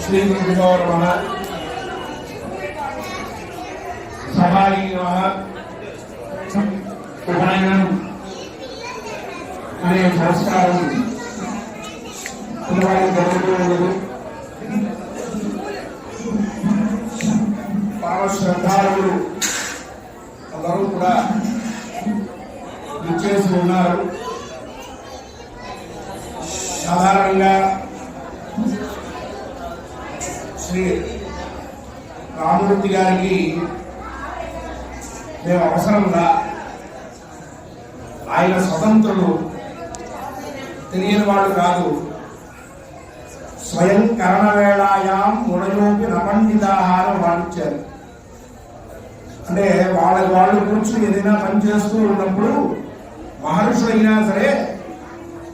శ్రీ గురుభ్యో నమ సభాయి ఉపనయనం అనే సంస్కారం పిల్లవాడి జరుగుతూ ఉండదు అందరూ కూడా ఇచ్చేసి ఉన్నారు సాధారణంగా శ్రీ రామమూర్తి గారికి మేము అవసరంగా ఆయన స్వతంత్రులు తెలియని వాడు కాదు. స్వయం కరణవేళాయాం ముడయోపి నపండితాహారం వాడిచ్చారు అంటే వాళ్ళ వాళ్ళు కూర్చుని ఏదైనా పని చేస్తూ ఉన్నప్పుడు మహర్షులు అయినా సరే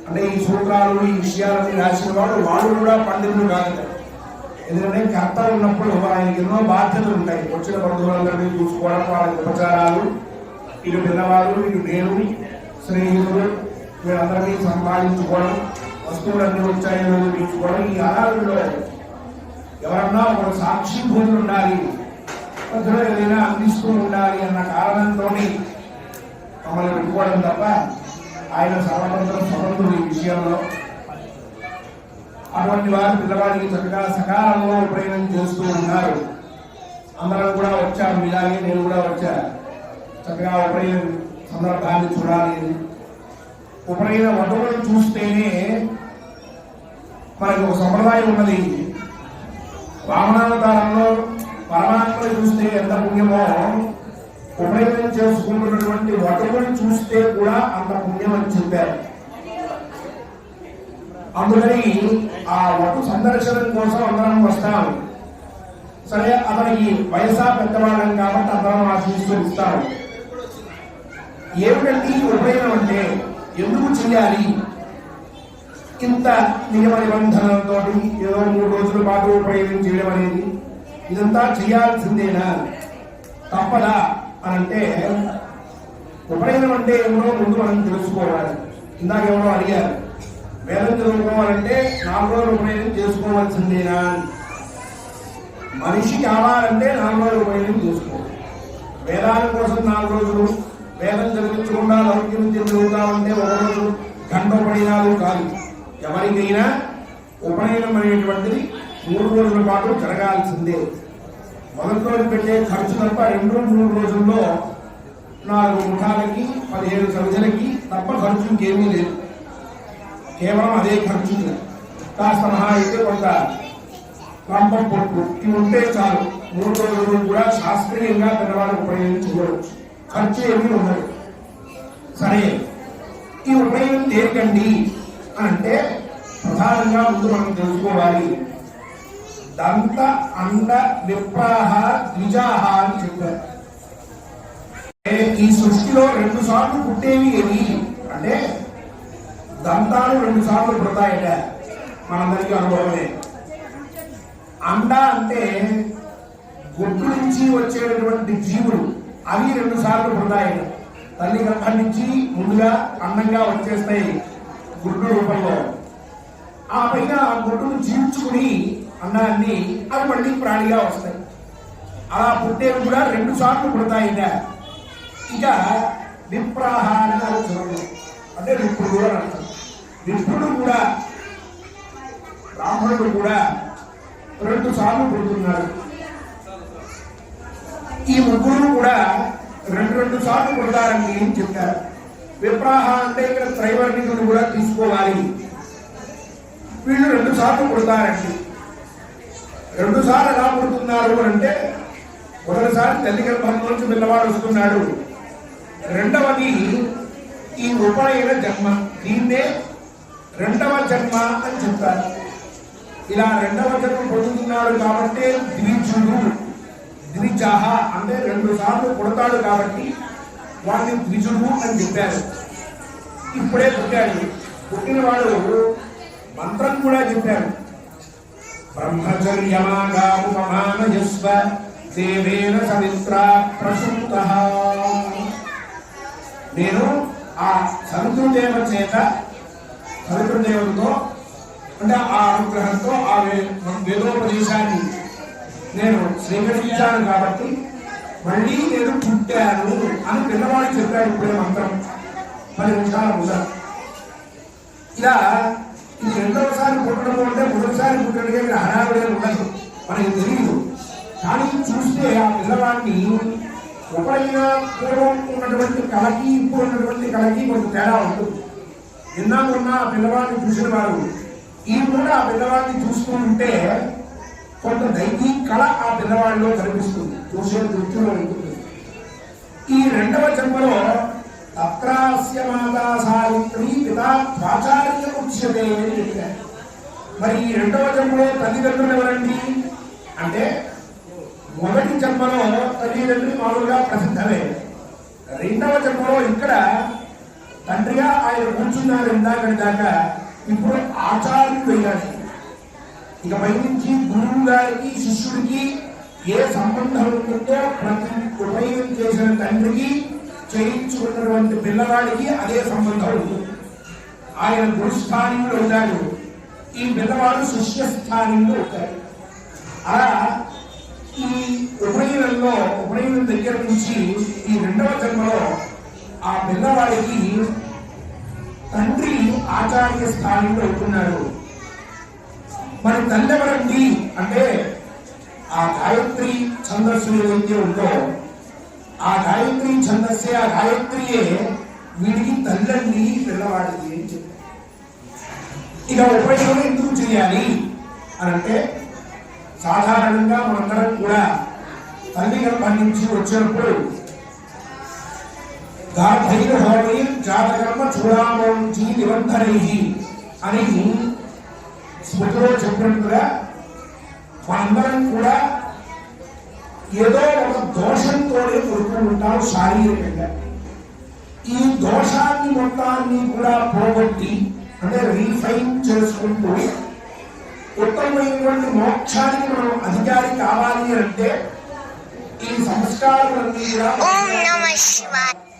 అంటే ఈ సూత్రాలు ఈ విషయాలని రాసిన వాడు వాళ్ళు కూడా పండితులు కాదు. ఎందుకంటే కర్త ఉన్నప్పుడు ఆయనకి ఎన్నో బాధ్యతలు ఉంటాయి. వచ్చిన బంధువులందరినీ చూసుకోవడం వాళ్ళ ఉపచారాలు ఇటు పిల్లవాళ్ళు ఇటు నేను స్నేహితులు వీళ్ళందరినీ సంపాదించుకోవడం వస్తువులన్నీ వచ్చాయో చూసుకోవడం ఈ ఆధారంలో ఎవరన్నా ఒక సాక్షిభూతులు ఉండాలి. మధ్యలో ఏదైనా అందిస్తూ ఉండాలి అన్న కారణంతో మమ్మల్ని పెట్టుకోవడం తప్ప ఆయన సర్వతంత్ర స్వతంత్రులు ఈ విషయంలో. అటువంటి వారు పిల్లవాడికి చక్కగా సకాలంలో ప్రయాణం చేస్తూ ఉన్నారు. అందరం కూడా వచ్చారు మీలాగే నేను కూడా వచ్చాను చక్కగా ఉపనయన సందర్భాన్ని చూడాలి. అని. ఉపనయన వధువులను చూస్తేనే మనకు ఒక సంప్రదాయం ఉన్నది. వామనావతారంలో పరమాత్మని చూస్తే ఎంత పుణ్యమో ఉపనయనం చేసుకుంటున్నటువంటి వటువుని చూస్తే కూడా అంత పుణ్యం అని చెప్పారు. అందుకని ఆ వటు సందర్శనం కోసం అందరం వస్తాం సరే అతనికి వయసా పెద్దవాళ్ళం కాబట్టి అందరం ఆశిస్తూ ఇస్తాం ఏమిటంటే ఉపయోగం అంటే ఎందుకు చేయాలి? ఇంత నియమ నిబంధనలతో ఏదో మూడు రోజుల పాటు ఉపయోగం చేయడం అనేది ఇదంతా చేయాల్సిందేనా? తప్పదా అని అంటే ఉపనయనం అంటే ఎవరో ముందు మనం తెలుసుకోవాలి. ఇందాక ఎవరో అడిగారు వేదంతో చదువుకోవాలంటే నాలుగు రోజులు ఉపనయనం చేసుకోవాల్సిందేనా? మనిషి కావాలంటే నాలుగు రోజులు ఉపనయనం చేసుకోవాలి. వేదాల కోసం నాలుగు రోజులు వేదం చదివించకుండా లౌక్యం చదువుతా ఉంటే ఒక రోజు గంట ఉపనయనాలు కాదు. ఎవరికైనా ఉపనయనం అనేటువంటిది మూడు రోజుల పాటు జరగాల్సిందే. మొదటి రోజు పెట్టే ఖర్చు తప్ప రెండు మూడు రోజుల్లో నాలుగు ముఠాలకి పదిహేడు సభ్యులకి తప్ప ఖర్చు ఇంకేమీ లేదు. కేవలం అదే ఖర్చు. కాస్త మహా అయితే కొంత రంపం పొట్టు. ఇవి ఉంటే చాలు. మూడు రోజులు కూడా శాస్త్రీయంగా పిల్లవాడు ఉపయోగించుకోవచ్చు ఖర్చు ఏమీ ఉండదు. సరే. ఈ ఉపయోగం దేనికండి? అంటే ప్రధానంగా ముందు మనం తెలుసుకోవాలి. దంత అండ విప్రాహ ద్విజాహ అని చెప్పారు. అంటే ఈ సృష్టిలో రెండు సార్లు పుట్టేవి ఏవి? అంటే దంతాలు రెండు సార్లు పుడతాయట. మనందరికీ అనుభవమే. అండ అంటే గుడ్డు నుంచి వచ్చేటటువంటి జీవులు అవి రెండు సార్లు పుడతాయట. తల్లి గర్భం నుంచి ముందుగా అందంగా వచ్చేస్తాయి గుడ్డు రూపంలో. ఆ పైన ఆ గుడ్డును జీవించుకుని అన్నాన్ని అవి మళ్ళీ ప్రాణిగా వస్తాయి. అలా పుట్టేవి కూడా రెండు సార్లు పుడతాయిట. ఇక విప్రాహ చూడండి అంటే విప్రుడు కూడా అర్థం కూడా బ్రాహ్మణుడు కూడా రెండు సార్లు పుడుతున్నారు. ఈ ముగ్గురు కూడా రెండు రెండు సార్లు పుడతారని ఏం చెప్పారు విప్రాహ అంటే ఇక్కడ త్రైవర్ణికుడు కూడా తీసుకోవాలి. వీళ్ళు రెండు సార్లు పుడతారండి. రెండు సార్లు ఎలా పుడుతున్నారు అంటే మొదటిసారి తల్లి గర్భంలోంచి పిల్లవాడు వస్తున్నాడు. రెండవది ఈ ఉపనయన జన్మ. దీన్నే రెండవ జన్మ అని చెప్తారు ఇలా రెండవ జన్మ పొందుతున్నాడు కాబట్టి ద్విజుడు ద్విజాహ అంటే రెండు సార్లు పుడతాడు కాబట్టి వాడిని ద్విజుడు అని చెప్పారు. ఇప్పుడే పుట్టాడు. పుట్టినవాడు మంత్రం కూడా చెప్పారు. బ్రహ్మచర్యమాగాముపమానయస్వ దేవేన సవిత్ర ప్రసూత. నేను ఆ సముద్రదేవ చేత సముద్రదేవుడితో అంటే ఆ అనుగ్రహంతో ఆ వేదోపదేశాన్ని నేను స్వీకరించాను కాబట్టి మళ్ళీ నేను పుట్టాను అని పిల్లవాడు చెప్పాడు ఇప్పుడే మంత్రం పది నిమిషాల ముందర. ఇలా ఇది రెండవసారి పుట్టడం అంటే మొదటిసారి పుట్టడమే మీరు హడావిడే ఉండదు. మనకి తెలియదు కానీ చూస్తే ఆ పిల్లవాడిని ఎవరైనా పూర్వం ఉన్నటువంటి కళకి ఇప్పుడు ఉన్నటువంటి కళకి కొంత తేడా ఉంటుంది. ఇందాక ఉన్న ఆ పిల్లవాడిని చూసిన వారు ఈ కూడా ఆ పిల్లవాడిని చూస్తూ ఉంటే కొంత దైవీ కళ ఆ పిల్లవాడిలో కనిపిస్తుంది. చూసే దృష్టిలో ఉంటుంది. ఈ రెండవ జన్మలో తత్రాస్య మాతా సావిత్రి పితా ప్రాచార్య ఉచ్యతే అని చెప్పారు మరి ఈ రెండవ జన్మలో తల్లిదండ్రులు ఎవరండి? అంటే మొదటి జన్మలో తల్లిదండ్రులు మామూలుగా ప్రసిద్ధమే. రెండవ జన్మలో ఇక్కడ తండ్రిగా ఆయన కూర్చున్నారు ఇందాకటి దాకా ఇప్పుడు ఆచార్యుడు అయ్యాడు ఇక పై నుంచి గురువు గారికి శిష్యుడికి ఏ సంబంధం ఉంటుందో ప్రతి ఉపయోగం చేసిన తండ్రికి చేయించుకున్నటువంటి పిల్లవాడికి అదే సంబంధం. ఉంటుంది ఆయన గురుస్థానంలో ఉన్నాడు ఈ పిల్లవాడు శిష్యస్థానంలో ఉంటాడు. అలా ఈ ఉపనయనంలో ఉపనయనం దగ్గర నుంచి ఈ రెండవ జన్మలో ఆ పిల్లవాడికి తండ్రి ఆచార్య స్థానంలో ఉంటున్నాడు మరి తల్లి ఎవరండి? అంటే ఆ గాయత్రి ఛందస్సు ఏదైతే ఉందో ఆ గాయత్రి ఛందస్సే ఆ గాయత్రియే వీడికి తల్లండి పిల్లవాడికి అని చెప్పారు. ఇక ఉపయోగం ఎందుకు చేయాలి అని అంటే సాధారణంగా మనందరం కూడా తల్లి గర్భం నుంచి వచ్చినప్పుడు గార్భైన హోమై జాతకర్మ చూడామోంచి నిబంధనై అని స్మృతిలో చెప్పినట్టుగా మనందరం కూడా ఏదో ఒక దోషంతోనే పుడుతూ ఉంటాం శారీరకంగా ఈ దోషాన్ని మొత్తాన్ని కూడా పోగొట్టి అంటే రీఫైన్ చేసుకుంటూ ఉత్తమమైనటువంటి మోక్షానికి మనం అధికారి కావాలి అంటే ఈ సంస్కారాలన్నీ కూడా ఓం నమ శివాయ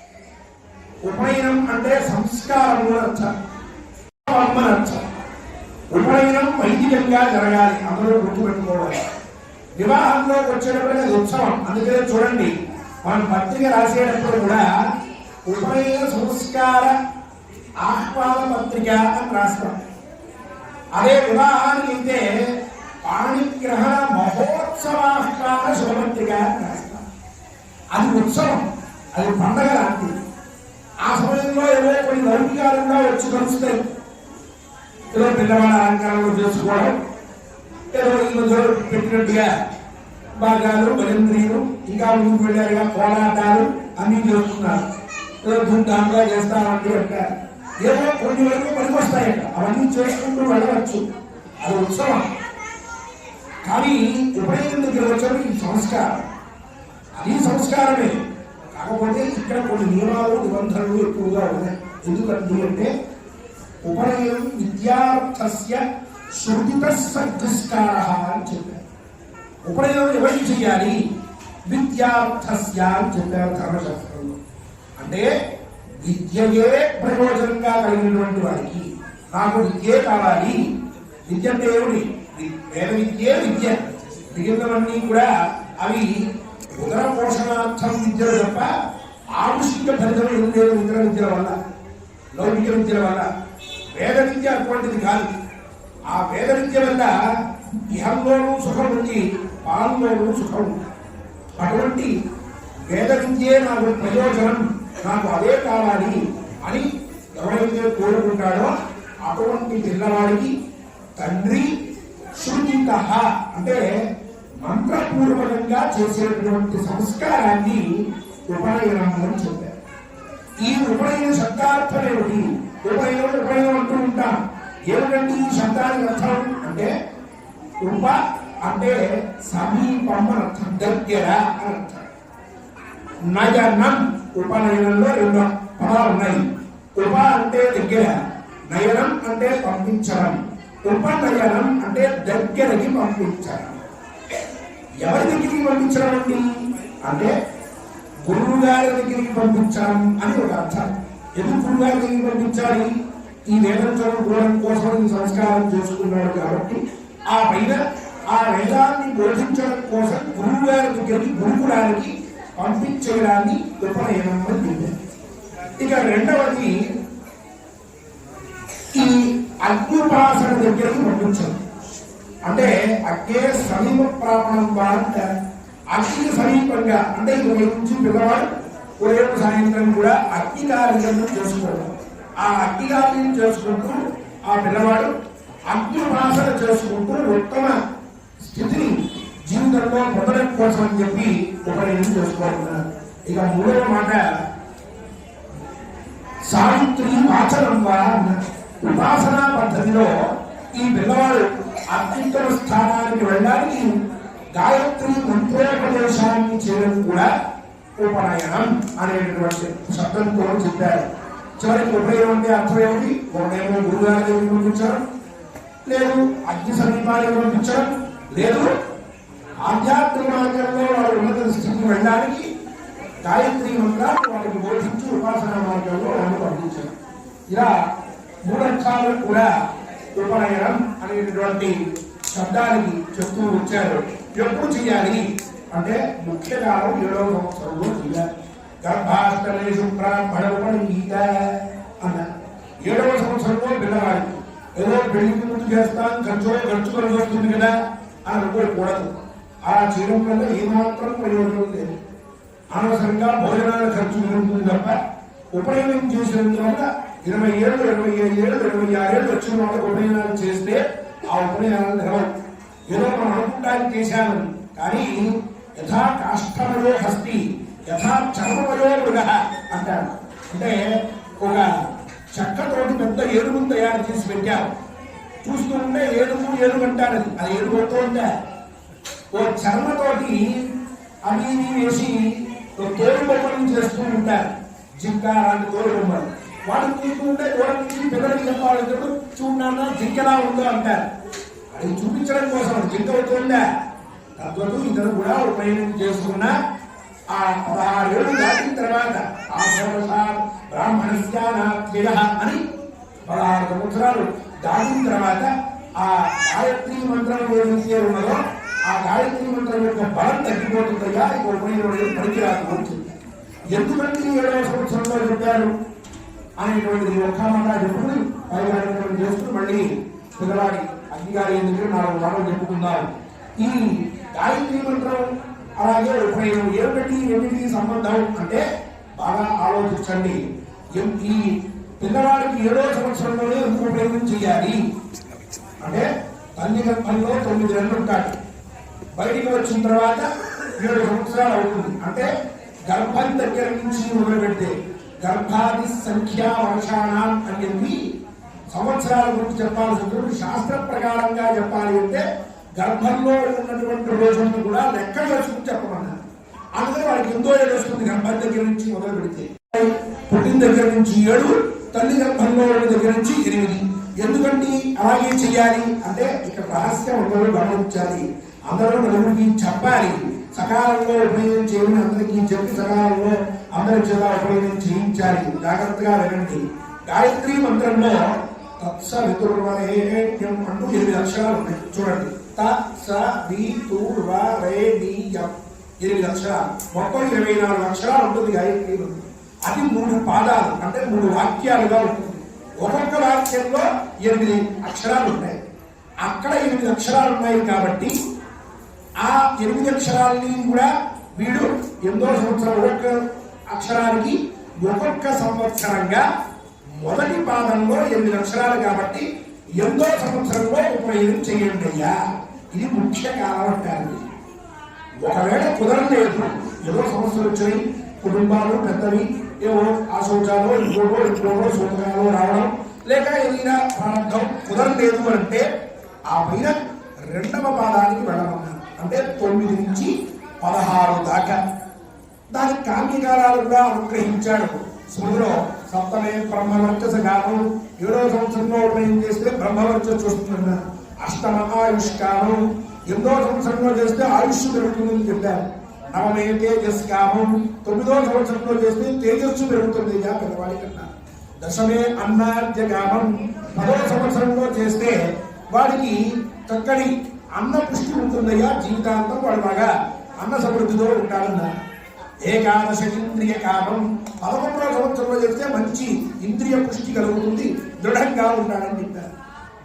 ఉపనయనం అంటే సంస్కారము అని అర్థం. ఉపనయనం వైదికంగా జరగాలి. అందరూ గుర్తుపెట్టుకోవాలి. వివాహంలోకి వచ్చేటప్పుడు అది ఉత్సవం. అందుకే చూడండి మనం పత్రిక రాసేటప్పుడు కూడా ఉపనయన సంస్కార ఆహ్వాన పత్రిక అని రాస్తాం. అదే వివాహానికి అయితే పాణిగ్రహణ మహోత్సవాహ్వాన శుభపత్రిక అని రాస్తాం. అది ఉత్సవం. అది పండగ లాంటిది ఆ సమయంలో ఏవో కొన్ని లౌకికాలంగా వచ్చి కలుస్తాయి ఏదో పిల్లవాళ్ళ అలంకారంలో చేసుకోవడం ఏదో ఈ పెట్టినట్టుగా బాగాలు బలింద్రియులు ఇంకా ముందుకు వెళ్ళారుగా కోలాటాలు అన్ని చేస్తున్నారు ఏదో ధూమ్ధామ్గా చేస్తామండి అంటారు ఏదో కొన్ని వరకు పనికొస్తాయంట. అవన్నీ చేసుకుంటూ వెళ్ళవచ్చు. అది ఉత్సవం. కానీ ఉపయోగం దగ్గర వచ్చారు ఈ సంస్కారం? అది సంస్కారమే. కాకపోతే ఇక్కడ కొన్ని నియమాలు నిబంధనలు ఎక్కువగా ఉన్నాయి. ఎందుకంటే అంటే ఉపనయనం విద్యార్థస్య శృతిత సంస్కార అని చెప్పారు. ఉపనయనం ఎవరికి చేయాలి విద్యార్థస్య అని చెప్పారు ధర్మశాస్త్రంలో. అంటే విద్యయే ప్రయోజనంగా కలిగినటువంటి వారికి నాకు విద్యే కావాలి. విద్య అంటే ఏమిటి? వేద విద్యే విద్య. మిగిలినవన్నీ కూడా అవి ఉదర పోషణార్థం విద్యలు తప్ప ఆముషిక ఫలితం ఏం లేదు ఇతర విద్యల వల్ల లౌకిక విద్యల వల్ల. వేద విద్య అటువంటిది కాదు. ఆ వేద విద్య వల్ల ఇహంలోనూ సుఖం ఉంది పాలంలోనూ సుఖం ఉంది. అటువంటి వేద విద్యే నాకు ప్రయోజనం నాకు అదే కావాలి అని ఎవరైతే కోరుకుంటాడో అటువంటి పిల్లవాడికి తండ్రి శృతిత అంటే మంత్రపూర్వకంగా చేసేటువంటి సంస్కారాన్ని ఉపనయనము అని చెప్పారు. ఈ ఉపనయన శబ్దార్థం ఏమిటి? ఉపనయనం ఉపనయనం అంటూ ఉంటాం. ఏమిటంటే ఈ శబ్దానికి అర్థం? అంటే ఉప అంటే సమీపం అర్థం దగ్గర అని అర్థం. నయనం ఉపనయనంలో రెండు పదాలు ఉన్నాయి. ఉప అంటే దగ్గర నయనం అంటే పంపించడం. ఉపనయనం అంటే దగ్గరకి పంపించడం. ఎవరి దగ్గరికి పంపించడం అంటే గురువు గారి దగ్గరికి పంపించడం అని ఒక అర్థం. ఎందుకు గురువు గారి దగ్గరికి పంపించాలి? ఈ వేదం చదువుకోవడం కోసం ఈ సంస్కారం చేసుకున్నాడు కాబట్టి ఆ పైన ఆ వేదాన్ని బోధించడం కోసం గురువు గారి దగ్గరికి గురుకులానికి పంపించేయడాన్ని ఉపనయనం అని ఇక రెండవది ఈ అగ్నిపాసన దగ్గరికి పంపించాలి అంటే అగ్గే సమీప ప్రాపణం ద్వారా అగ్ని సమీపంగా అంటే ఇరవై నుంచి పిల్లవాడు ఉదయం సాయంత్రం కూడా అగ్ని కార్యక్రమం చేసుకోవడం. ఆ అగ్ని కార్యం చేసుకుంటూ ఆ పిల్లవాడు అగ్నిపాసన చేసుకుంటూ ఉత్తమ స్థితిని జీవితంలో పొందడం కోసం అని చెప్పి ఉపనయనం చేసుకోవాలన్నారు ఇక మూడవ మాట సావిత్రి ఆచరణ ద్వారా ఉపాసనా పద్ధతిలో ఈ పిల్లవాడు అత్యుత్తమ స్థానానికి వెళ్ళడానికి గాయత్రి మంత్రోపదేశాన్ని చేయడం కూడా ఉపనయనం అనేటటువంటి శబ్దంతో చెప్పారు. చివరికి ఉపయోగం అంటే అర్థం ఏమిటి? ఒకనేమో గురుగారి దగ్గరికి పంపించడం లేదు అగ్ని సమీపానికి పంపించడం లేదు ఆధ్యాత్మిక మార్గంలో వారి ఉన్నత స్థితికి వెళ్ళడానికి గాయత్రి మంత్రాన్ని వారికి బోధించి ఉపాసన మార్గంలో వాళ్ళు పంపించడం ఇలా మూడక్షరాలు కూడా ఉపనయనం అనేటటువంటి శబ్దానికి చెప్తూ వచ్చారు. ఎప్పుడు చేయాలి అంటే ముఖ్య కాలం ఏడవ సంవత్సరంలో చేయాలి గర్భాష్టమేషు శుక్రాంబణ ఉపనీత అన్నారు ఏడవ సంవత్సరంలో పిల్లవాడికి ఏదో పెళ్ళికి ముందు చేస్తాం ఖర్చులో ఖర్చు కలిసి వస్తుంది కదా అని అనుకోకూడదు. ఆ చేయడం వల్ల ఏమాత్రం ప్రయోజనం లేదు. అనవసరంగా భోజనాల ఖర్చు ఉంటుంది తప్ప ఉపనయనం చేసినందువల్ల ఇరవై ఏళ్ళు ఇరవై ఐదు ఏళ్ళు ఇరవై ఆరేళ్ళు వచ్చిన వాళ్ళకి ఉపనయనాలు చేస్తే ఆ ఉపనయనాలు నిలవదు ఏదో మనం అనుకుంటానికి చేశాను కానీ యథా కాష్టమయో హస్తి యథా చర్మమయో మృగ అంటారు. అంటే ఒక చెక్కతోటి పెద్ద ఏనుగును తయారు చేసి పెట్టారు. చూస్తూ ఉంటే ఏనుగు ఏనుగు అంటారు. అది అది ఏనుగు అవుతూ ఉంటే ఓ చర్మతోటి అవి వేసి ఓ తోలు బొమ్మలను చేస్తూ ఉంటారు. జింకా లాంటి తోలు బొమ్మలు వాడు చూస్తూ ఉంటే దూరం నుంచి పిల్లలకి చెప్పాలి చూడన్నా జింకలా ఉందో అంటారు. అది చూపించడం కోసం జింక అవుతుందా? తద్వතු ఇతను కూడా ఉపయోగం చేసుకున్న ఆ పదహారేళ్ళు దాటిన తర్వాత ఆ బ్రాహ్మణస్యానాత్మయ అని పదహారు సంవత్సరాలు దాటిన తర్వాత ఆ గాయత్రి మంత్రం ఏదైతే ఉన్నదో ఆ గాయత్రి మంత్రం యొక్క బలం తగ్గిపోతుందయ్యా. ఇక ఉపయోగం పనికిరాదు వచ్చింది ఎందుకంటే ఏడవ సంవత్సరంలో చెప్పారు అనేటువంటిది ఒక్క మాట చెప్పుకుని పైగారం చేస్తూ మళ్ళీ పిల్లవాడి అగ్నిగారి ఎందుకు నాలుగు మాటలు చెప్పుకుందాం. ఈ గాయత్రి మంత్రం అలాగే ఉపయోగం ఏమిటి ఏమిటి సంబంధం అంటే బాగా ఆలోచించండి. ఈ పిల్లవాడికి ఏడో సంవత్సరంలోనే ఎందుకు ఉపయోగం చేయాలి. అంటే తల్లి గర్భంలో తొమ్మిది నెలలు ఉంటాడు బయటికి వచ్చిన తర్వాత ఏడు సంవత్సరాలు అవుతుంది. అంటే గర్భం దగ్గర నుంచి మొదలు పెడితే గర్భాది సంఖ్యా వర్షాణం అని చెప్పి సంవత్సరాల గురించి చెప్పాల్సి శాస్త్ర ప్రకారంగా చెప్పాలి అంటే గర్భంలో ఉన్నటువంటి రోజులను కూడా లెక్క చేసుకుని చెప్పమన్నారు అందుకని వాళ్ళకి ఎంతో ఏడు వస్తుంది గర్భం దగ్గర నుంచి మొదలు పెడితే. పుట్టిన దగ్గర నుంచి ఏడు తల్లి గర్భంలో ఉన్న దగ్గర నుంచి ఎనిమిది. ఎందుకంటే అలాగే చేయాలి అంటే ఇక్కడ రహస్యం అందరూ గమనించాలి. అందరూ నలుగురికి చెప్పాలి. సకాలంలో ఉపయోగం అందరికీ చెప్పి సకాలంలో అందరి చేత ఉపయోగం జీవించాలి జాగ్రత్తగా వినండి. గాయత్రి మంత్రంలో తత్స వితుర్వరేణ్యం అంటూ ఎనిమిది అక్షరాలు ఉన్నాయి. చూడండి. తత్స స వి రే ఎనిమిది అక్షరాలు. మొత్తం ఇరవై నాలుగు అక్షరాలు ఉంటుంది గాయత్రి మంత్రం. అది మూడు పాదాలు అంటే మూడు వాక్యాలుగా ఉంటుంది. ఒక్కొక్క వాక్యంలో ఎనిమిది అక్షరాలు ఉన్నాయి. అక్కడ ఎనిమిది అక్షరాలు ఉన్నాయి కాబట్టి ఆ ఎనిమిది అక్షరాలని కూడా వీడు ఎనిమిదో సంవత్సరం అక్షరానికి ఒక్కొక్క సంవత్సరంగా మొదటి పాదంలో ఎనిమిది అక్షరాలు కాబట్టి ఎంతో సంవత్సరంలో ఉపయోగం చేయండి అయ్యా. ఇది ముఖ్య కాలం అంటారు ఒకవేళ కుదరలేదు ఏదో సమస్యలు వచ్చాయి కుటుంబాలు పెద్దవి ఏవో ఆ శౌచాలు ఇంకోటో ఇంకోటో సూచకాలు రావడం లేక ఏదైనా ప్రారంభం కుదరలేదు అంటే ఆ పైన రెండవ పాదానికి వెళ్ళమన్నారు. అంటే తొమ్మిది నుంచి పదహారు దాకా. దాని కామ్యకాలాలు కూడా అనుగ్రహించాడు. స్మృతిలో సప్తమే బ్రహ్మవర్చస కాలం ఏడో సంవత్సరంలో ఉపయోగం చేస్తే బ్రహ్మవర్చ వస్తుందన్న అష్టమ ఆయుష్ కాలం ఎనిమిదో సంవత్సరంలో చేస్తే ఆయుష్ పెరుగుతుందని చెప్పారు. నవమే తేజస్ కాలం తొమ్మిదో సంవత్సరంలో చేస్తే తేజస్సు పెరుగుతుంది ఇక పిల్లవాడి కన్నా దశమే అన్నాద్య కామం పదో సంవత్సరంలో చేస్తే వాడికి చక్కని అన్న పుష్టి ఉంటుందయ్యా జీవితాంతం. వాడు బాగా అన్న సమృద్ధితో ఉంటాడన్నారు. ఏకాదశ ఇంద్రియ కామం. పదకొండవ సంవత్సరంలో చేస్తే మంచి ఇంద్రియ పుష్టి కలుగుతుంది. దృఢంగా ఉంటాడని చెప్పారు.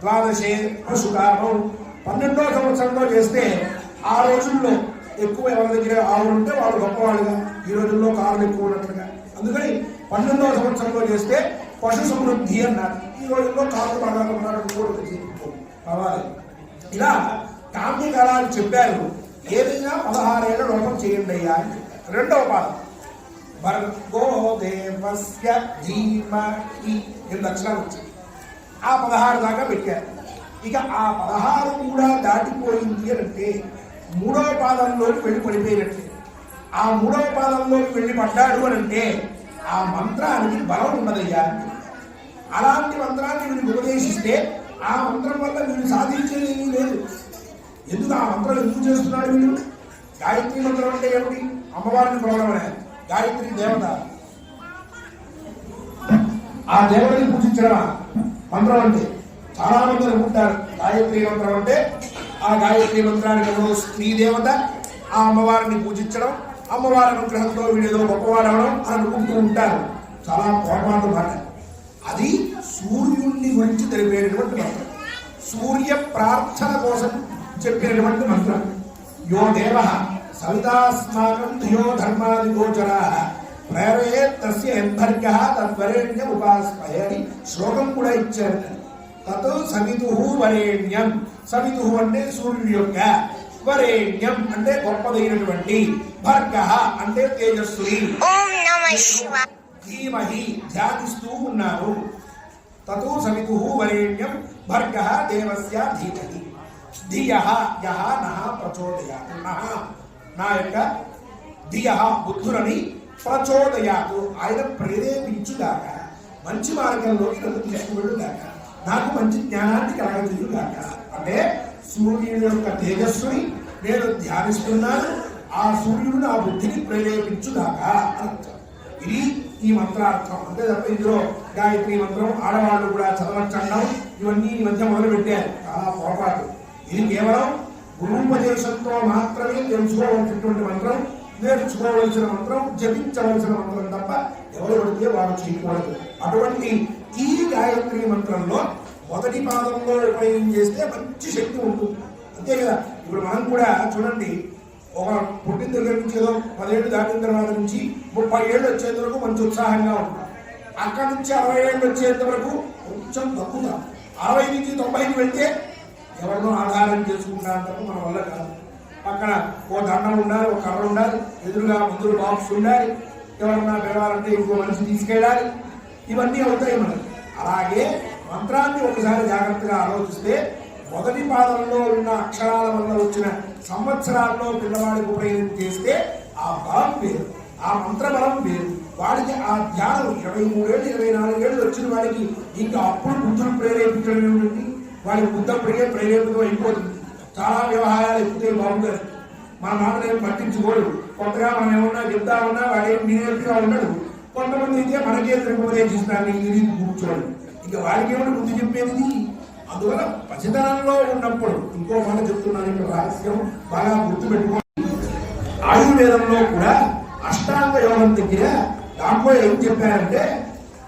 ద్వాదశే పశుకాలం పన్నెండవ సంవత్సరంలో చేస్తే ఆ రోజుల్లో ఎక్కువ ఎవరి దగ్గర ఆవులు ఉంటే వాళ్ళు గొప్పవాళ్ళుగా. ఈ రోజుల్లో కారులు ఎక్కువ ఉన్నట్లుగా. అందుకని పన్నెండవ సంవత్సరంలో చేస్తే పశు సమృద్ధి అన్నారు. ఈ రోజుల్లో కార్లు బాగా ఉన్నారని కావాలి ఇలా కామ్యకాలాలు చెప్పారు. ఏదైనా పదహారేళ్ళ లోపం చేయండి అయ్యా అని చెప్పారు. రెండవ పాదం. భర్గో దేవస్య ధీమహి ఎనిమిది అక్షరాలు వచ్చాయి. ఆ పదహారు దాకా పెట్టారు. ఇక ఆ పదహారు కూడా దాటిపోయింది అంటే మూడవ పాదంలోకి వెళ్ళి పడిపోయినట్టే. ఆ మూడవ పాదంలోకి వెళ్ళి పడ్డాడు అని అంటే ఆ మంత్రానికి బలం ఉండదయ్యా అలాంటి మంత్రాన్ని వీడికి ఉపదేశిస్తే ఆ మంత్రం వల్ల వీడు సాధించేది లేదు. ఎందుకు ఆ మంత్రం ఎందుకు చేస్తున్నాడు వీడు? గాయత్రి మంత్రం అంటే ఏమిటి? అమ్మవారిని కొలవడమనే. గాయత్రి దేవత. ఆ దేవతని పూజించడం మంత్రం అంటే చాలా మంది అనుకుంటారు. గాయత్రి మంత్రం అంటే ఆ గాయత్రి మంత్రానికి స్త్రీ దేవత ఆ అమ్మవారిని పూజించడం అమ్మవారి అనుగ్రహంతో వీడేదో గొప్పవాడవడం అని అనుకుంటూ ఉంటారు. చాలా పొరపాటు మాట. అది సూర్యుడిని గురించి తెలిపేటటువంటి మంత్రం. సూర్య ప్రార్థన కోసం చెప్పినటువంటి మంత్రం. యో దేవ సవితాస్మాకం ధియో ధర్మాది గోచరా. ప్రేరయే తస్య ఎంభర్గ తద్వరేణ్య ఉపాస్మయ అని శ్లోకం కూడా ఇచ్చారు. తత్ సవితు వరేణ్యం. సవితు అంటే సూర్యుడి యొక్క వరేణ్యం అంటే గొప్పదైనటువంటి భర్గ అంటే తేజస్సుని. ధీమహి ధ్యానిస్తూ ఉన్నారు. తతో సవితు వరేణ్యం భర్గ దేవస్య ధీమహి. ధియ యహ నహ ప్రచోదయాతు. నహ నా యొక్క ధియ బుద్ధులని ప్రచోదయాతు. ఆయన ప్రేరేపించుగాక. మంచి మార్గంలోకి నన్ను తీసుకువెళ్ళుగాక. నాకు మంచి జ్ఞానాన్ని కలగజేయుగాక. అంటే సూర్యుని యొక్క తేజస్సుని నేను ధ్యానిస్తున్నాను. ఆ సూర్యుడు నా బుద్ధిని ప్రేరేపించుగాక అర్థం. ఇది ఈ మంత్రార్థం. అంతే తప్ప ఇందులో గాయత్రి మంత్రం ఆడవాళ్ళు కూడా చదవచ్చండం. ఇవన్నీ ఈ మధ్య మొదలు పెట్టారు చాలా పొరపాటు. ఇది కేవలం గురుపదేశంతో మాత్రమే తెలుసుకోవాల్సినటువంటి మంత్రం నేర్చుకోవలసిన మంత్రం జపించవలసిన మంత్రం తప్ప ఎవరు పడితే వారు చేయకూడదు. అటువంటి ఈ గాయత్రి మంత్రంలో మొదటి పాదంలో ఉపయోగం చేస్తే మంచి శక్తి ఉంటుంది. అంతే కదా? ఇప్పుడు మనం కూడా చూడండి ఒక పుట్టిన దగ్గర నుంచి ఏదో పదిహేడు దాటిన తర్వాత నుంచి ముప్పై ఏళ్ళు వచ్చేంత వరకు మంచి ఉత్సాహంగా ఉంటాం. అక్కడి నుంచి అరవై ఏళ్ళు వచ్చేంత వరకు కొంచెం తగ్గుతాం. అరవై నుంచి తొంభైకి వెళ్తే ఎవరినో ఆధారం చేసుకుంటారు తప్ప మన వల్ల కాదు. పక్కన ఓ దండం ఉండాలి ఒక కర్ర ఉండాలి ఎదురుగా మందులు బాక్స్ ఉండాలి ఎవరన్నా పిలవాలంటే ఇంకో మనిషి తీసుకెళ్ళాలి. ఇవన్నీ అవుతాయి మనకి. అలాగే మంత్రాన్ని ఒకసారి జాగ్రత్తగా ఆలోచిస్తే మొదటి పాదంలో ఉన్న అక్షరాల వల్ల వచ్చిన సంవత్సరాల్లో పిల్లవాడికి ఉపయోగం చేస్తే ఆ బలం వేరు ఆ మంత్ర బలం వేరు. వాడికి ఆ ధ్యానం ఇరవై మూడేళ్ళు ఇరవై నాలుగేళ్ళు వచ్చిన వాడికి ఇంకా అప్పుడు బుద్ధులు ప్రేరేపించడం ఏమిటండి వాళ్ళకి బుద్ధ ప్రియ అయిపోతుంది. చాలా వ్యవహారాలు ఎక్కువ బాగుంటుంది మన మాట ఏం పట్టించుకోడు. కొత్తగా మనం ఏమన్నా చెప్తామన్నా వాడేం నీరేపుగా ఉండడు. కొంతమంది అయితే మనకే ఉపదేశిస్తారు నీకు తెలియదు కూర్చోడు. ఇంకా వాడికి ఏమన్నా బుద్ధి చెప్పేది? అందువల్ల పసితనంలో ఉన్నప్పుడు ఇంకో మాట చెప్తున్నాను. ఇక్కడ రహస్యం బాగా గుర్తుపెట్టుకో. ఆయుర్వేదంలో కూడా అష్టాంగ యోగం దగ్గర దాంట్లో ఏం చెప్పారంటే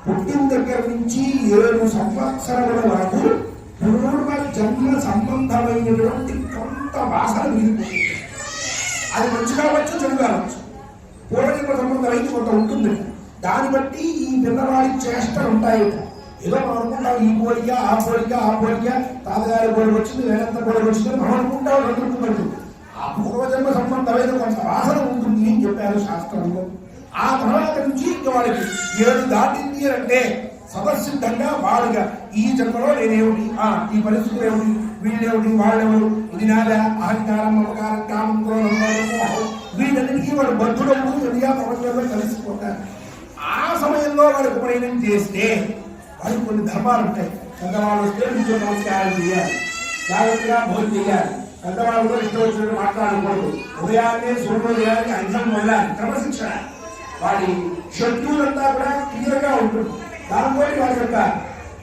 పుట్టిన దగ్గర నుంచి ఏడు సంవత్సరముల వరకు పూర్వ జన్మ సంబంధమైనటువంటి కొంత వాసన మిగిలిపోతుంది అది మంచి కావచ్చు చెడు కావచ్చు పూర్వజన్మ సంబంధం అయితే కొంత ఉంటుంది. దాన్ని బట్టి ఈ పిల్లవాడి చేష్టలు ఉంటాయి. ఏదో మనం అనుకుంటాం ఈ పోలిక ఆ పోలిక ఆ పోలిక తాతగారి పోలిక వచ్చింది వేరంత పోలిక వచ్చింది మనం అనుకుంటాం అనుకుంటున్నట్టు ఆ పూర్వజన్మ సంబంధమైన కొంత వాసన ఉంటుంది అని చెప్పారు శాస్త్రంలో. ఆ తర్వాత నుంచి ఇంకా వాళ్ళకి ఏడు దాటింది అంటే సదసిద్ధంగా వాడుగా. ఈ జన్మలో నేనేమిటి? ఆ ఈ పరిస్థితులు ఏమిటి? వీళ్ళేమిటి? వాళ్ళెవరు ఇది నాదా? అహంకారం మమకారం కామం క్రోధం లోభం, వీటన్నిటికీ వాడు బద్ధుడము ఎదిగా ప్రపంచంలో కలిసిపోతారు ఆ సమయంలో వాడికి ప్రయాణం చేస్తే వాడికి కొన్ని ధర్మాలు ఉంటాయి. పెద్దవాళ్ళు వస్తే నిత్యం నమస్కారం చేయాలి. జాగ్రత్తగా భోజనం చేయాలి. పెద్దవాళ్ళతో ఇష్టం వచ్చినట్టు మాట్లాడకూడదు. ఉదయాన్నే సూర్యోదయానికి అంశం వదలాలి క్రమశిక్షణ. వాడి షెడ్యూల్ అంతా కూడా క్లియర్గా ఉంటుంది. దాంతో వారి యొక్క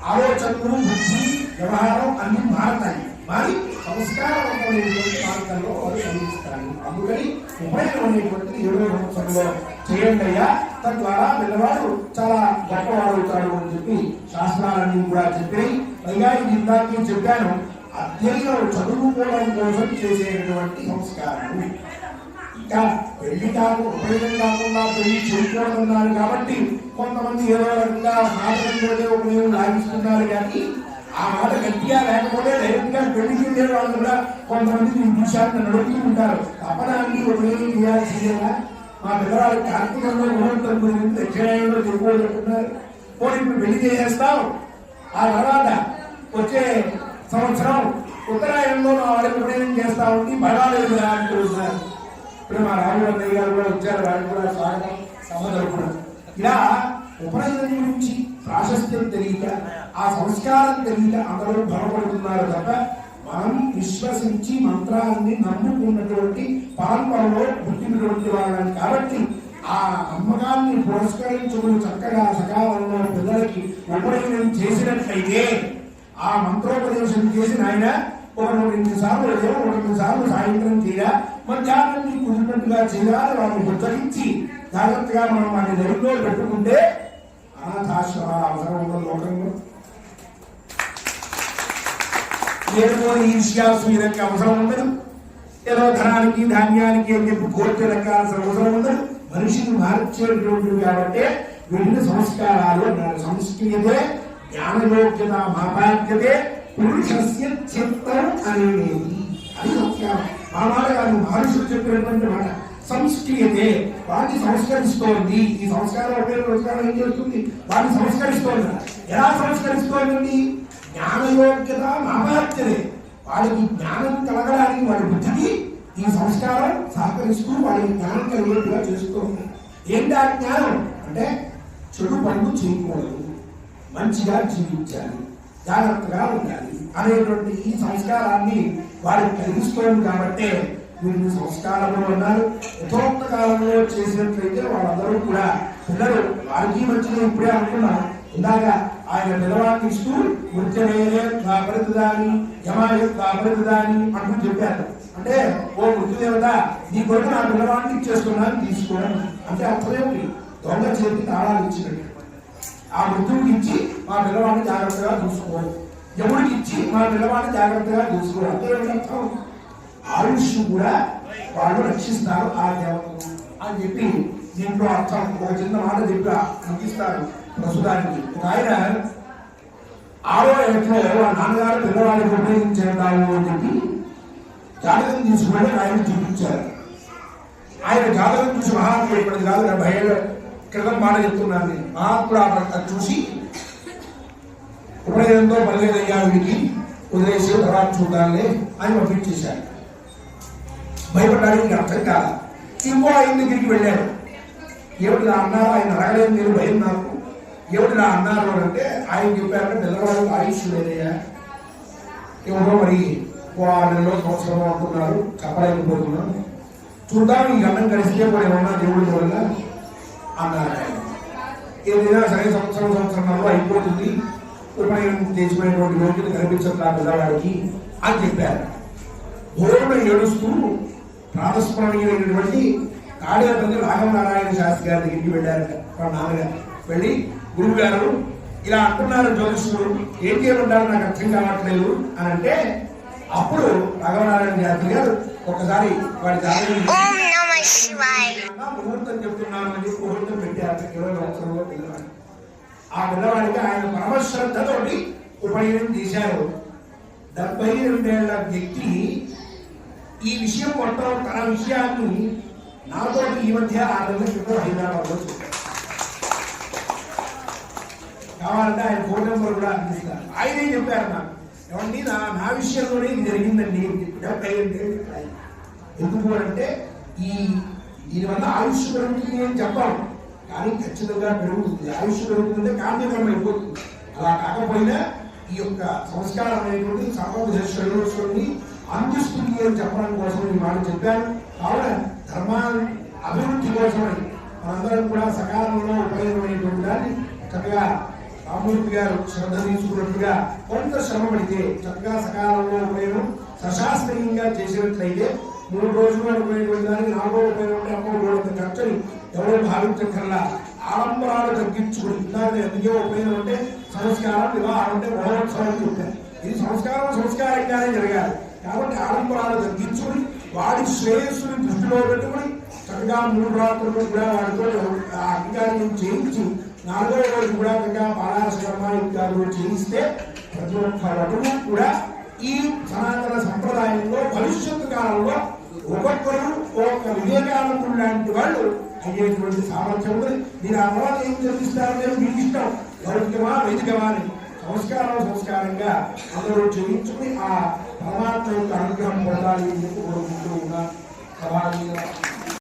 ఆలోచనలు బుద్ధి వ్యవహారం అన్ని మారతాయి. మరి సంస్కారవంతమైనటువంటి మార్గంలో వారు సంధిస్తారు అందుకని ఉపయోగం ఇరవై సంవత్సరంలో చేయండి అయ్యా. తద్వారా పిల్లవాడు చాలా గొప్పవాడు అవుతాడు అని చెప్పి శాస్త్రాలన్నీ కూడా చెప్పాయి. పైగా ఇందాక చెప్పాను. అధ్యయనం చదువుకోవడం కోసం చేసేటువంటి సంస్కారం ఇంకా పెళ్ళి కాకు ఉపయోగం కాకుండా పెళ్ళి చేయకూడదన్నారు కాబట్టి కొంతమంది ఏదో రకంగా మాటలతోనే ఉపయోగం లాభిస్తున్నారు కానీ ఆ మాట గట్టిగా లేకపోతే డైరెక్ట్ పెళ్ళి పెళ్ళికి వాళ్ళు కూడా కొంతమంది ఈ విషయాన్ని నడుపుతూ ఉంటారు. తపనాన్ని ఉపయోగం చేయాల్సిందేనా మా పిల్లవాళ్ళు కార్తీకంలో ముహూర్తం గురించి దక్షిణాయంలో ఎక్కువ పోనీ ఇప్పుడు పెళ్ళి చేసేస్తాం ఆ తర్వాత వచ్చే సంవత్సరం ఉత్తరాయణంలో మా వాళ్ళకి ఉపయోగం చేస్తా ఉండి పర్వాలేదు కదా అంటున్నారు ఇప్పుడు మా రాజు గారు కూడా వచ్చారు. వాళ్ళు కూడా స్వాగతం సభ ఇలా ఉపనయనం గురించి ప్రాశస్త్యం తెలియక ఆ సంస్కారం తెలియక అందరూ భ్రమపడుతున్నారు తప్ప మనం విశ్వసించి మంత్రాన్ని నమ్ముకున్నటువంటి పరంపరలో పుట్టినటువంటి వాళ్ళని కాబట్టి ఆ నమ్మకాన్ని పురస్కరించుకుని చక్కగా సకాలంలో పిల్లలకి ఉపనయనం చేసినట్లయితే ఆ మంత్రోపదేశం చేసిన ఆయన ఒక రెండు సార్లు ఉదయం రెండు సార్లు సాయంత్రం తీరా మధ్యాహ్నం నీకు కుదిరినట్టుగా చేయాలి వారిని హెచ్చరించి జాగ్రత్తగా మనం వాటిని నెలలో పెట్టుకుంటే అనాథాశ్రమాల అవసరం ఉన్న లోకంలో. లేకపోతే ఈర్ష్యాసు వీరికి అవసరం ఉండదు. ఏదో ధనానికి ధాన్యానికి అని చెప్పి కోర్టు రకాల్సిన అవసరం ఉండదు. మనిషిని మార్చేటువంటి కాబట్టి వీటిని సంస్కారాలు అన్నారు సంస్కృతే జ్ఞానయోగ్యత మాపాద్యతే పురుషస్య చిత్తం అనేది. అది సంస్కారం ఆ మాట కాదు మహర్షులు చెప్పినటువంటి మాట. సంస్క్రియతే వాటిని సంస్కరిస్తోంది. ఈ సంస్కారం ఒకే ఏం చేస్తుంది వాటిని సంస్కరిస్తోంది. ఎలా సంస్కరిస్తోందండి జ్ఞానయోగ్యత మాపాద్యతే వాడికి జ్ఞానం కలగడానికి వాడి బుద్ధికి ఈ సంస్కారం సహకరిస్తూ వాడికి జ్ఞానం కలిగేట్టుగా చేస్తూ ఉంది ఏంటి ఆ జ్ఞానం? అంటే చెడు పనులు చేయకూడదు. మంచిగా జీవించాలి. జాగ్రత్తగా ఉండాలి. అనేటువంటి ఈ సంస్కారాన్ని వారికి కలిగిస్తోంది కాబట్టి వీళ్ళు సంస్కారంలో ఉన్నారు. యథోక్త కాలంలో చేసినట్లయితే వాళ్ళందరూ కూడా పిల్లలు వారికి మంచిగా ఇప్పుడే అనుకున్నాం ఇందాక ఆయన పిల్లవాడిని ఇస్తూ కాపరితదాని యమాయ కాపరితదాని అంటూ చెప్పారు. అంటే ఓ మృత్యుదేవత నీ కొరకు నా పిల్లవాడిని ఇచ్చేస్తున్నాను తీసుకోవడం అంటే అర్థమేమిటి దొంగ చేతి తాళాలు ఇచ్చినట్టు. ఆ వృద్ధుడికి ఇచ్చి మా పిల్లవాడిని జాగ్రత్తగా చూసుకోవాలి. యముడికి ఇచ్చి మా పిల్లవాడిని జాగ్రత్తగా చూసుకోవాలి. అంటే అర్థం? ఆయుష్ కూడా వాళ్ళు రక్షిస్తారు ఆ దేవతలు అని చెప్పి దీంట్లో అర్థం. ఒక చిన్న మాట చెప్పి అందిస్తారు ప్రస్తుతానికి. ఒక ఆయన ఆరో ఎట్లో వాళ్ళ నాన్నగారు పిల్లవాడికి ఉపయోగించేద్దాము అని చెప్పి జాతకం తీసుకుని ఆయన చూపించారు. ఆయన జాతకం చూసి మహాత్ముడు ఇప్పటికి కాదు డెబ్బై ఏళ్ళ క్రితం మాట చెప్తున్నాను. నేను మహాత్ముడు ఆ చూసి ఉపయోగంతో పల్లెదయ్యా వీడికి. వదిలేసి తర్వాత చూడాలి అని పంపించేశాడు భయపడడానికి అర్థం కాదు. ఇంకో ఆయన దగ్గరికి వెళ్ళాడు. ఏమిటి నా అన్నారు? ఆయన అడగలేదు మీరు భయం నాకు. ఏమిటి నా అన్నారు అంటే ఆయన చెప్పారంటే పిల్లవాడు ఆయుష్ లేదయ్యా. ఏమిటో మరి నెలలో సంవత్సరం అంటున్నారు చెప్పలేకపోతున్నాను. చూద్దాం ఈ అన్నం కలిస్తే కూడా ఏమన్నా దేవుడి వల్ల అన్నారు ఆయన. ఏదైనా సరే సంవత్సరం సంవత్సరంలో అయిపోతుంది ఉపయోగం చేసినటువంటి రోజులు కనిపించట్లా పిల్లవాడికి అని చెప్పారు ఘోరుడు ఏడుస్తూ ప్రాణస్మరణీయమైనటువంటి తాడేపల్లి రాఘవనారాయణ శాస్త్రి గారి దగ్గరికి వెళ్ళారట వాళ్ళ నాన్నగారు వెళ్ళి గురువు గారు ఇలా అంటున్నారు జ్యోతిష్యుడు ఏం చేయమంటారు నాకు అర్థం కావట్లేదు అని అంటే అప్పుడు రాఘవనారాయణ శాస్త్రి గారు ఒకసారి వాడి జాతకం ముహూర్తం చెప్తున్నాను అని ముహూర్తం పెట్టారు ఇరవై సంవత్సరంలో పిల్లవాడు ఆ పిల్లవాడికి ఆయన పరమశ్రద్ధతోటి ఉపయోగం చేశారు. డెబ్బై రెండేళ్ళ వ్యక్తి ఈ విషయం మొత్తం తన విషయాన్ని నాతో ఈ మధ్య ఆరు నెలల క్రితం హైదరాబాద్లో చెప్పారు కావాలంటే ఆయన ఫోన్ నెంబర్ కూడా అందిస్తారు. ఆయనే చెప్పారు నాకు. ఏమండి నా నా విషయంలోనే ఇది జరిగిందండి డెబ్బై రెండు ఎందుకు అంటే ఈ దీనివల్ల ఆయుష్ పెరుగుతుంది అని చెప్పాం కానీ ఖచ్చితంగా పెరుగుతుంది. ఆయుష్ పెరుగుతుంటే కార్యక్రమం అయిపోతుంది. అలా కాకపోయినా ఈ యొక్క సంస్కారం అనేటువంటి సర్వోపదేశ్వరుని అందిస్తుంది అని చెప్పడం కోసం ఈ మాట చెప్పాను కావున ధర్మాన్ని అభివృద్ధి కోసమని మనందరం కూడా సకాలంలో ఉపయోగమైనటువంటి దాన్ని చక్కగా రామూర్తి గారు శ్రద్ధ తీసుకున్నట్టుగా కొంత శ్రమ పడితే చక్కగా సకాలంలో ఉపయోగం సశాస్త్రీయంగా చేసినట్లయితే మూడు రోజులు అనుకునేటువంటి దానికి నాలుగో ఉపయోగం ఉంటే అమ్మో మూడు ఖర్చులు ఎవరో భావించక్కర్లా ఆడంబరాలు తగ్గించుకుని ఇందాక ఎందుకే ఉపయోగం అంటే సంస్కారం వివాహం అంటే మహోత్సవం అని చెప్పారు. ఇది సంస్కారం సంస్కారంగానే జరగాలి. కాబట్టి ఆడంబరాలు తగ్గించుకుని వాడి శ్రేయస్సుని దృష్టిలో పెట్టుకుని చక్కగా మూడు రాత్రులు కూడా వాడితో ఆ చేయించి నాలుగో రోజు కూడా చక్కగా పారాశ్రమ ఇత్యాదులు చేయిస్తే ప్రతి ఒక్క కూడా ఈ సనాతన సంప్రదాయంలో భవిష్యత్తు కాలంలో ఒక్కొక్కరు ఒక వివేకానందుడు లాంటి వాళ్ళు అయ్యేటువంటి సామర్థ్యం ఉంది. మీరు ఆ తర్వాత ఏం చదివిస్తారు నేను మీకు ఇష్టం. లౌకికమా వైదికమా అని సంస్కారం సంస్కారంగా అందరూ చేయించుకుని ఆ పరమాత్మ యొక్క అనుగ్రహం పొందాలి అని కోరుకుంటూ ఉన్నా